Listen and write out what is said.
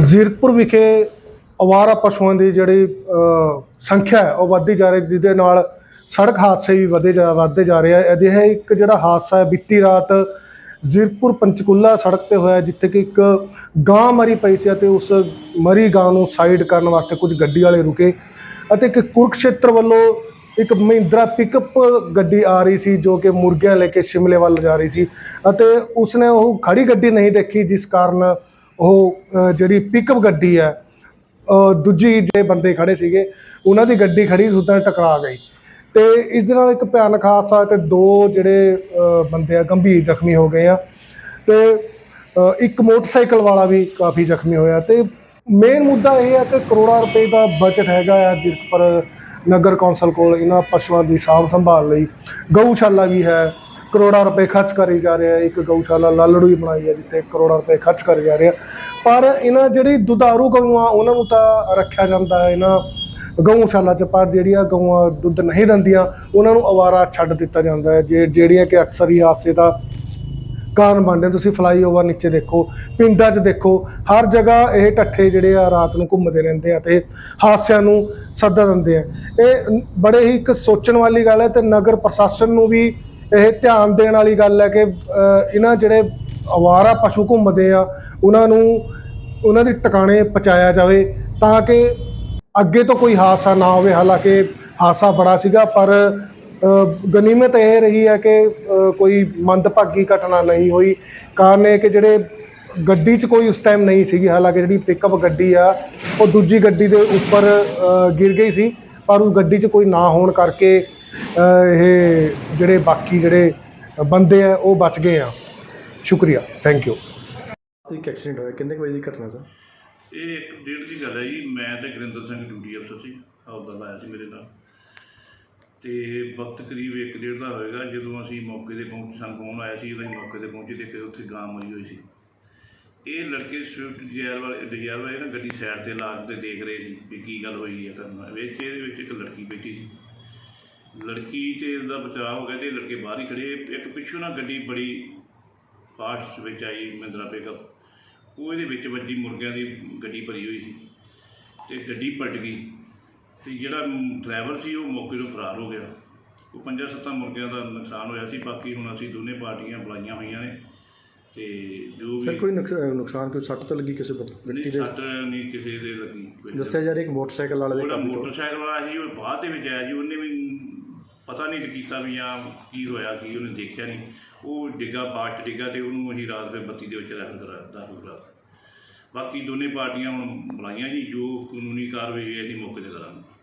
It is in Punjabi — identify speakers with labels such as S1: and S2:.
S1: ਜ਼ੀਰਕਪੁਰ ਵਿਖੇ ਅਵਾਰਾ ਪਸ਼ੂਆਂ ਦੀ ਜਿਹੜੀ ਸੰਖਿਆ ਹੈ, ਉਹ ਵੱਧਦੀ ਜਾ ਰਹੀ ਜਿਹਦੇ ਨਾਲ ਸੜਕ ਹਾਦਸੇ ਵੀ ਵਧੇ ਜਾ, ਵਧਦੇ ਜਾ ਰਹੇ ਆ। ਅਜਿਹਾ ਇੱਕ ਜਿਹੜਾ ਹਾਦਸਾ ਹੈ, ਬੀਤੀ ਰਾਤ ਜ਼ੀਰਪੁਰ ਪੰਚਕੂਲਾ ਸੜਕ ਤੇ ਹੋਇਆ, ਜਿੱਥੇ ਕਿ ਇੱਕ ਗਾਂ ਮਰੀ ਪਈ ਸੀ ਅਤੇ ਉਸ ਮਰੀ ਗਾਂ ਨੂੰ ਸਾਈਡ ਕਰਨ ਵਾਸਤੇ ਕੁਝ ਗੱਡੀ ਵਾਲੇ ਰੁਕੇ ਅਤੇ ਇੱਕ ਕੁਰਕਸ਼ੇਤਰ ਵੱਲੋਂ ਇੱਕ ਮਹਿੰਦਰਾ ਪਿਕਅਪ ਗੱਡੀ ਆ ਰਹੀ ਸੀ, ਜੋ ਕਿ ਮੁਰਗੀਆਂ ਲੈ ਕੇ ਸ਼ਿਮਲੇ ਵੱਲ ਜਾ ਰਹੀ ਸੀ ਅਤੇ ਉਸਨੇ ਉਹ ਖੜੀ ਗੱਡੀ ਨਹੀਂ ਦੇਖੀ, ਜਿਸ ਕਾਰਨ ਉਹ ਜਿਹੜੀ ਪਿਕਅਪ ਗੱਡੀ ਹੈ ਦੂਜੀ ਜਿਹੜੇ ਬੰਦੇ ਖੜੇ ਸੀਗੇ, ਉਹਨਾਂ ਦੀ ਗੱਡੀ ਖੜੀ ਉਸ ਨਾਲ ਟਕਰਾ ਗਈ। ਤੇ ਇਸ ਦੇ ਨਾਲ ਇੱਕ ਭਿਆਨਕ ਹਾਦਸਾ ਤੇ ਦੋ ਜਿਹੜੇ ਬੰਦੇ ਆ ਗੰਭੀਰ ਜ਼ਖਮੀ ਹੋ ਗਏ ਆ। ਤੇ ਇੱਕ ਮੋਟਰਸਾਈਕਲ ਵਾਲਾ ਵੀ ਕਾਫੀ ਜ਼ਖਮੀ ਹੋਇਆ। ਤੇ ਮੇਨ ਮੁੱਦਾ ਇਹ ਹੈ ਕਿ ਕਰੋੜਾਂ ਰੁਪਏ ਦਾ ਬਜਟ ਹੈਗਾ ਆ ਜਿਰਕਪੁਰ ਨਗਰ ਕੌਂਸਲ ਕੋਲ ਇਹਨਾਂ ਪਸ਼ੂਆਂ ਦੀ ਸਾਂਭ ਸੰਭਾਲ ਲਈ। ਗਊਸ਼ਾਲਾ ਵੀ ਹੈ ਕਰੋੜਾਂ ਰੁਪਏ ਖਰਚ ਕਰੀ ਜਾ ਰਹੇ ਆ ਇੱਕ ਗਊਸ਼ਾਲਾ ਲਾਲੜੂ ਵੀ ਬਣਾਈ ਹੈ ਜਿੱਥੇ ਕਰੋੜਾਂ ਰੁਪਏ ਖਰਚ ਕਰੇ ਜਾ ਰਹੇ ਆ ਪਰ ਇਹਨਾਂ ਜਿਹੜੀ ਦੁਧਾਰੂ ਗਊਆਂ, ਉਹਨਾਂ ਨੂੰ ਤਾਂ ਰੱਖਿਆ ਜਾਂਦਾ ਹੈ ਇਹਨਾਂ ਗਊਸ਼ਾਲਾ 'ਚ, ਪਰ ਜਿਹੜੀਆਂ ਗਊਆਂ ਦੁੱਧ ਨਹੀਂ ਦਿੰਦੀਆਂ, ਉਹਨਾਂ ਨੂੰ ਅਵਾਰਾ ਛੱਡ ਦਿੱਤਾ ਜਾਂਦਾ ਹੈ। ਜੇ ਜਿਹੜੀਆਂ ਕਿ ਅਕਸਰ ਹੀ ਹਾਦਸੇ ਦਾ ਕਾਰਨ ਬਣਦੇ ਤੁਸੀਂ ਫਲਾਈਓਵਰ ਨੀਚੇ ਦੇਖੋ, ਪਿੰਡਾਂ 'ਚ ਦੇਖੋ, ਹਰ ਜਗ੍ਹਾ ਇਹ ਟੱਠੇ ਜਿਹੜੇ ਆ ਰਾਤ ਨੂੰ ਘੁੰਮਦੇ ਰਹਿੰਦੇ ਆ ਤੇ ਹਾਦਸਿਆਂ ਨੂੰ ਸੱਦਾ ਦਿੰਦੇ ਆ। ਇਹ ਬੜੇ ਹੀ ਇੱਕ ਸੋਚਣ ਵਾਲੀ ਗੱਲ ਹੈ ਤੇ ਨਗਰ ਪ੍ਰਸ਼ਾਸਨ ਨੂੰ ਵੀ ਇਹ ਧਿਆਨ ਦੇਣ ਵਾਲੀ ਗੱਲ ਹੈ ਕਿ ਇਹਨਾਂ ਜਿਹੜੇ ਅਵਾਰਾ ਪਸ਼ੂ ਘੁੰਮਦੇ ਆ, ਉਹਨਾਂ ਨੂੰ, ਉਹਨਾਂ ਦੀ ਟਿਕਾਣੇ ਪਹੁੰਚਾਇਆ ਜਾਵੇ ਤਾਂ ਕਿ ਅੱਗੇ ਤੋਂ ਕੋਈ ਹਾਦਸਾ ਨਾ ਹੋਵੇ। ਹਾਲਾਂਕਿ ਹਾਦਸਾ ਬੜਾ ਸੀਗਾ, ਪਰ ਗਨੀਮਤ ਇਹ ਰਹੀ ਹੈ ਕਿ ਕੋਈ ਮੰਦਭਾਗੀ ਘਟਨਾ ਨਹੀਂ ਹੋਈ। ਕਾਰਨ ਇਹ ਕਿ ਜਿਹੜੇ ਗੱਡੀ 'ਚ ਕੋਈ ਉਸ ਟਾਈਮ ਨਹੀਂ ਸੀਗੀ। ਹਾਲਾਂਕਿ ਜਿਹੜੀ ਪਿਕਅਪ ਗੱਡੀ ਆ, ਉਹ ਦੂਜੀ ਗੱਡੀ ਦੇ ਉੱਪਰ ਗਿਰ ਗਈ ਸੀ, ਪਰ ਉਹ ਗੱਡੀ 'ਚ ਕੋਈ ਨਾ ਹੋਣ ਕਰਕੇ ਇਹ ਜਿਹੜੇ ਬਾਕੀ ਜਿਹੜੇ ਬੰਦੇ ਆ ਉਹ ਬਚ ਗਏ ਆ। ਸ਼ੁਕਰੀਆ। ਥੈਂਕ ਯੂ
S2: ਇੱਕ ਐਕਸੀਡੈਂਟ ਹੋਇਆ। ਕਿੰਨੇ ਕੁ ਵਜੇ ਦੀ ਘਟਨਾ ਸਰ?
S3: ਇਹ ਇੱਕ ਡੇਢ ਦੀ ਗੱਲ ਹੈ ਜੀ। ਮੈਂ ਤੇ ਗੁਰਿੰਦਰ ਸਿੰਘ ਡਿਊਟੀ ਅਫਸਰ ਸੀ। ਹੌਲਦਾਰ ਲਾਇਆ ਸੀ ਮੇਰੇ ਨਾਲ। ਤੇ ਵਕਤ ਕਰੀਬ ਇੱਕ ਡੇਢ ਦਾ ਹੋਏਗਾ। ਜਦੋਂ ਅਸੀਂ ਮੌਕੇ ਤੇ ਪਹੁੰਚ ਸਾਨੂੰ ਫੋਨ ਆਇਆ ਸੀ। ਅਸੀਂ ਮੌਕੇ ਤੇ ਪਹੁੰਚੇ ਦੇਖੇ ਉੱਥੇ ਗਾਂ ਮਰੀ ਹੋਈ ਸੀ। ਇਹ ਲੜਕੇ ਸਵਿਫਟ ਡਿਜ਼ਾਇਰ ਵਾਲੇ ਡਿਜ਼ਾਇਰ ਵਾਲੇ ਨਾ ਗੱਡੀ ਸਾਈਡ ਤੇ ਲਾ ਕੇ ਦੇਖ ਰਹੇ ਸੀ ਵੀ ਕੀ ਗੱਲ ਹੋਈ ਹੈ ਕਰਨਾ ਵਿੱਚ ਇਹਦੇ ਵਿੱਚ ਇੱਕ ਲੜਕੀ ਬੈਠੀ ਸੀ। ਲੜਕੀ ਤੇ ਦਾ ਬਚਾਅ ਹੋ ਗਿਆ ਤੇ ਲੜਕੇ ਬਾਹਰ ਹੀ ਖੜੇ ਇੱਕ ਪਿੱਛੋਂ ਨਾ ਗੱਡੀ ਬੜੀ ਫਾਸਟ ਵਿੱਚ ਆਈ ਮਹਿੰਦਰਾ ਪਿਕਅਪ ਉਹ ਇਹਦੇ ਵਿੱਚ ਵੱਜੀ ਮੁਰਗਿਆਂ ਦੀ ਗੱਡੀ ਭਰੀ ਹੋਈ ਸੀ ਤੇ ਗੱਡੀ ਪਲਟ ਗਈ। ਤੇ ਜਿਹੜਾ ਡਰਾਈਵਰ ਸੀ ਉਹ ਮੌਕੇ ਤੋਂ ਫਰਾਰ ਹੋ ਗਿਆ। ਉਹ ਪੰਜਾਂ ਸੱਤਾਂ ਮੁਰਗਿਆਂ ਦਾ ਨੁਕਸਾਨ ਹੋਇਆ ਸੀ ਬਾਕੀ ਹੁਣ ਅਸੀਂ ਦੋਨੇ ਪਾਰਟੀਆਂ ਬੁਲਾਈਆਂ ਹੋਈਆਂ ਨੇ ਤੇ ਜੋ
S2: ਸਰ
S3: ਵੀ
S2: ਕੋਈ ਨੁਕਸ- ਅਹ ਨੁਕਸਾਨ ਕੋਈ ਸੱਟ ਤਾਂ ਲੱਗੀ ਕਿਸੇ ਵਿਅਕਤੀ ਦੇ?
S3: ਸੱਟ ਨਹੀਂ ਕਿਸੇ ਦੇ ਲੱਗੀ। ਕੋਈ।
S2: ਦੱਸਿਆ ਜਾ ਰਿਹਾ ਇੱਕ ਮੋਟਰਸਾਈਕਲ ਵਾਲੇ ਦੇ
S3: ਮੋਟਰਸਾਈਕਲ ਵਾਲਾ ਸੀ ਉਹ ਬਾਅਦ ਦੇ ਵਿੱਚ ਆਇਆ ਜੀ ਉਹਨੇ ਵੀ ਪਤਾ ਨਹੀਂ ਕੀਤਾ ਵੀ ਆ ਕੀ ਹੋਇਆ, ਕੀ ਉਹਨੇ ਦੇਖਿਆ ਨਹੀਂ। ਉਹ ਡਿੱਗਾ ਬਾਟ ਡਿੱਗਾ ਤੇ ਉਹਨੂੰ ਅਸੀਂ ਰਾਤ ਫਿਰ ਬੱਤੀ ਦੇ ਵਿੱਚ ਰੈਫਰ ਕਰਾ ਦਾਖਲ ਕਰਾ ਬਾਕੀ ਦੋਨੇ ਪਾਰਟੀਆਂ ਹੁਣ ਬੁਲਾਈਆਂ ਜੀ, ਜੋ ਕਾਨੂੰਨੀ ਕਾਰਵਾਈ ਹੈ, ਅਸੀਂ ਮੌਕੇ ਤੇ ਕਰਾਂਗੇ।